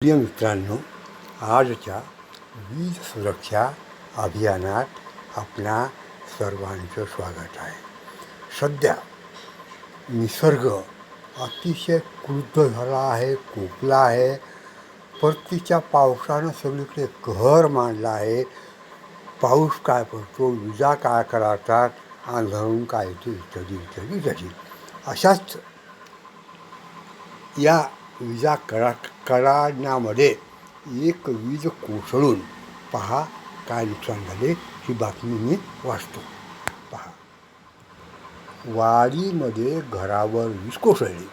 प्रिय मित्रांनो आजच्या वीज सुरक्षा अभियानात आपणा सर्वांचं स्वागत आहे. सध्या निसर्ग अतिशय क्रुद्ध झाला आहे कोकला आहे. परतीच्या पावसानं सगळीकडे कहर मांडला आहे. पाऊस काय पडतो विजा काय करातात आंधळून काय येते इत्यादी इत्यादी इत्यादी. अशाच या विजा करा कराण्यामध्ये एक वीज कोसळून पहा काय नुकसान झाले ही बातमी मी वाचतो. पहा. वाडीमध्ये घरावर वीज कोसळली.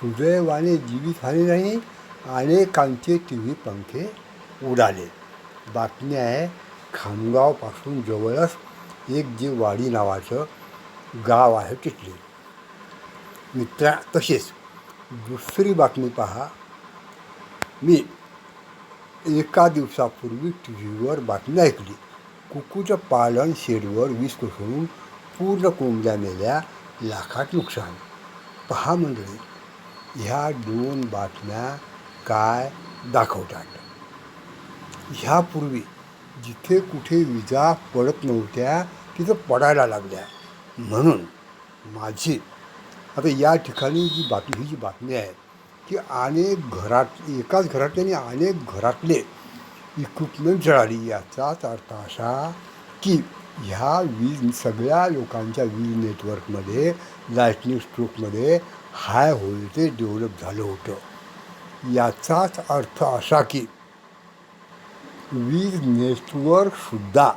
सुदैवाने जीवितहानी नाही अनेकांचे टी व्ही पंखे उडाले. बातमी आहे खामगावपासून जवळच एक जे वाडी नावाचं गाव आहे तिथले. मित्रा तसेच दुसरी बातमी पहा. मी एका दिवसापूर्वी टी व्हीवर बातमी ऐकली. कुकूचं पालन शेडवर वीज कोसळून पूर्ण कोंबड्या मेल्या लाखात नुकसान. पहा मंडळी ह्या दोन बातम्या काय दाखवतात? ह्यापूर्वी जिथे कुठे विजा पडत नव्हत्या तिथं पडायला लागल्या. म्हणून माझी आता या ठिकाणी जी बातमी ही जी बातमी आहे की अनेक घरात एकाच घरातल्याने अनेक घरातले इक्विपमेंट जळाली. याचाच अर्थ असा की ह्या वीज सगळ्या लोकांच्या वीज नेटवर्कमध्ये लाईटनिंग स्ट्रोकमध्ये हाय व्होल्टेज डेव्हलप झालं होतं. याचाच अर्थ असा की वीज नेटवर्कसुद्धा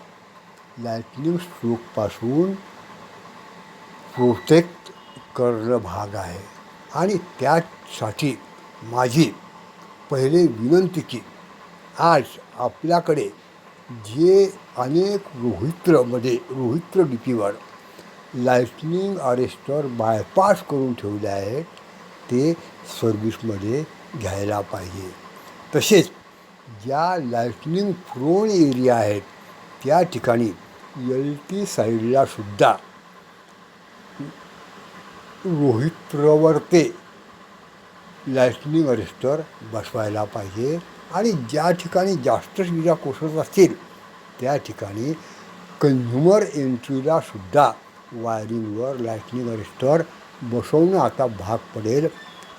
लाईटनिंग स्ट्रोकपासून प्रोटेक्ट कर्ण भाग आहे. आणि त्यासाठी माझी पहिले विनंती की आज आपल्याकडे जे अनेक रोहित्रमध्ये रोहित्र लिपीवर लायटनिंग अरेस्टर बायपास करून ठेवले आहेत ते सर्व्हिसमध्ये घ्यायला पाहिजे. तसेच ज्या लायटनिंग प्रोन एरिया आहेत त्या ठिकाणी एल टी साईडलासुद्धा रोहित प्रवर्ते ते लाईटनिंग अरेस्टर बसवायला पाहिजे आणि ज्या ठिकाणी जास्तच विजा कोसळत असतील त्या ठिकाणी कन्झ्युमर एंट्रीला सुद्धा वायरिंगवर लाईटनिंग अरेस्टर बसवणं आता भाग पडेल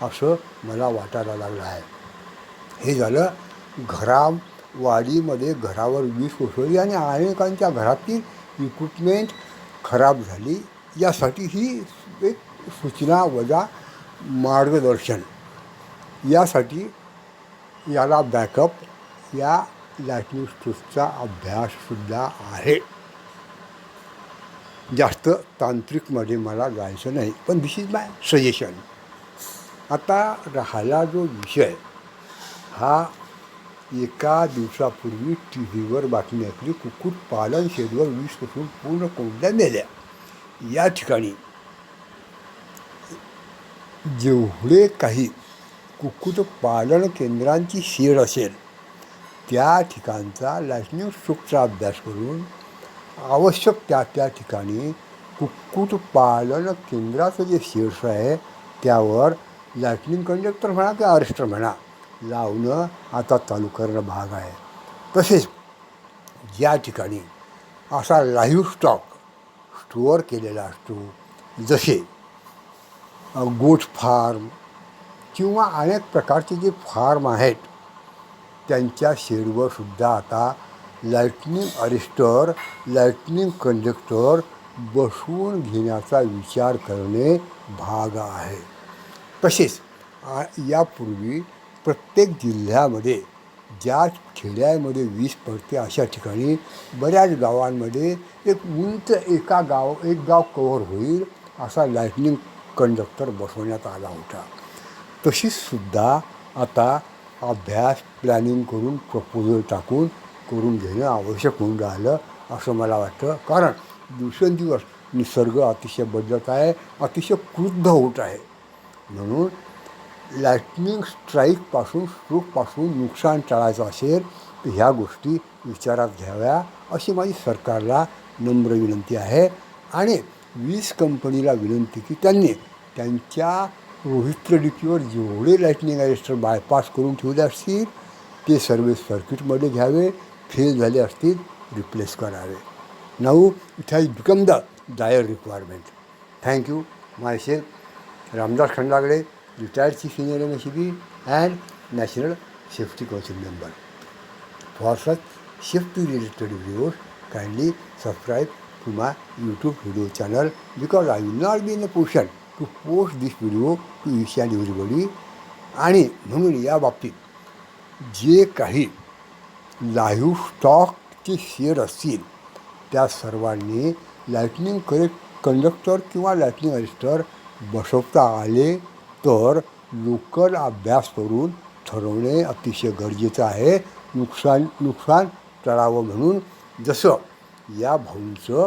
असं मला वाटायला लागलं आहे. हे झालं घरा वाडीमध्ये घरावर वीज कोसळली आणि अनेकांच्या घरातील इक्विपमेंट खराब झाली. यासाठी ही एक सूचना वजा मार्गदर्शन. यासाठी याला बॅकअप या लाईटनिंग स्टूसचा अभ्याससुद्धा आहे. जास्त तांत्रिकमध्ये मला जायचं नाही पण दिस इज माय सजेशन आता राहिला जो विषय हा एका दिवसापूर्वी टी व्हीवर बातमी ऐकली कुक्कुटपालन शेडवर वीसपासून पूर्ण कोंबड्या मेल्या. या ठिकाणी जेवढे काही कुक्कुटपालन केंद्रांची शेड असेल त्या ठिकाणचा लाईटनिंग स्ट्रोकचा अभ्यास करून आवश्यक त्या त्या ठिकाणी कुक्कुटपालन केंद्राचं जे शेड्स आहे त्यावर लाईटनिंग कंडक्टर म्हणा किंवा अरेस्टर म्हणा लावणं आता चालू करणं भाग आहे. तसेच ज्या ठिकाणी असा लाईव्ह स्टॉक स्टोअर केलेला असतो जसे गोट फार्म किंवा अनेक प्रकारचे जे फार्म आहेत त्यांच्या शेडवर सुद्धा आता लाईटनिंग अरिस्टर लाईटनिंग कंडक्टर बसवून घेण्याचा विचार करणे भाग आहे. तसेच यापूर्वी प्रत्येक जिल्ह्यामध्ये ज्या खेड्यामध्ये वीज पडते अशा ठिकाणी बऱ्याच गावांमध्ये एक उंच एका गाव एक गाव कव्हर होईल असा लाईटनिंग कंडक्टर बसवण्यात आला होता. तशीचसुद्धा आता अभ्यास प्लॅनिंग करून प्रपोजल टाकून करून घेणं आवश्यक होऊन राहिलं असं मला वाटतं. कारण दिवसेंदिवस निसर्ग अतिशय बदलत आहे अतिशय क्रुद्ध होत आहे. म्हणून लाईटनिंग स्ट्राईकपासून स्ट्रोकपासून नुकसान टाळायचं असेल तर ह्या गोष्टी विचारात घ्याव्या अशी माझी सरकारला नम्र विनंती आहे. आणि वीज कंपनीला विनंती की त्यांनी त्यांच्या रोहित डिकीवर जेवढे लाईटनिंग अरेस्टर बायपास करून ठेवले असतील ते सर्व सर्किटमध्ये घ्यावे फेल झाले असतील रिप्लेस करावे. Now it has become the dire requirement thank you myself Ramdas Khandagade retired chief engineer N S B and national safety council member for such safety related videos kindly subscribe to my YouTube video channel because I will not be in a position to post this video to each and everybody. आणि म्हणून या बाबतीत जे काही live स्टॉकचे share असतील त्या सर्वांनी लाईटनिंग करेक्ट कंडक्टर किंवा लाईटनिंग अरिस्टर बसवता आले तर लोकल अभ्यास करून ठरवणे अतिशय गरजेचं आहे नुकसान नुकसान टळावं म्हणून जसं या भाऊंचं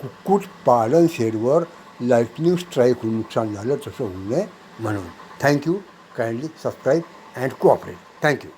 कुक्कुट पालन शेडवर लाईटनिंग स्ट्राईक होऊन नुकसान झालं तसं होऊ नये म्हणून. Thank you kindly subscribe and cooperate thank you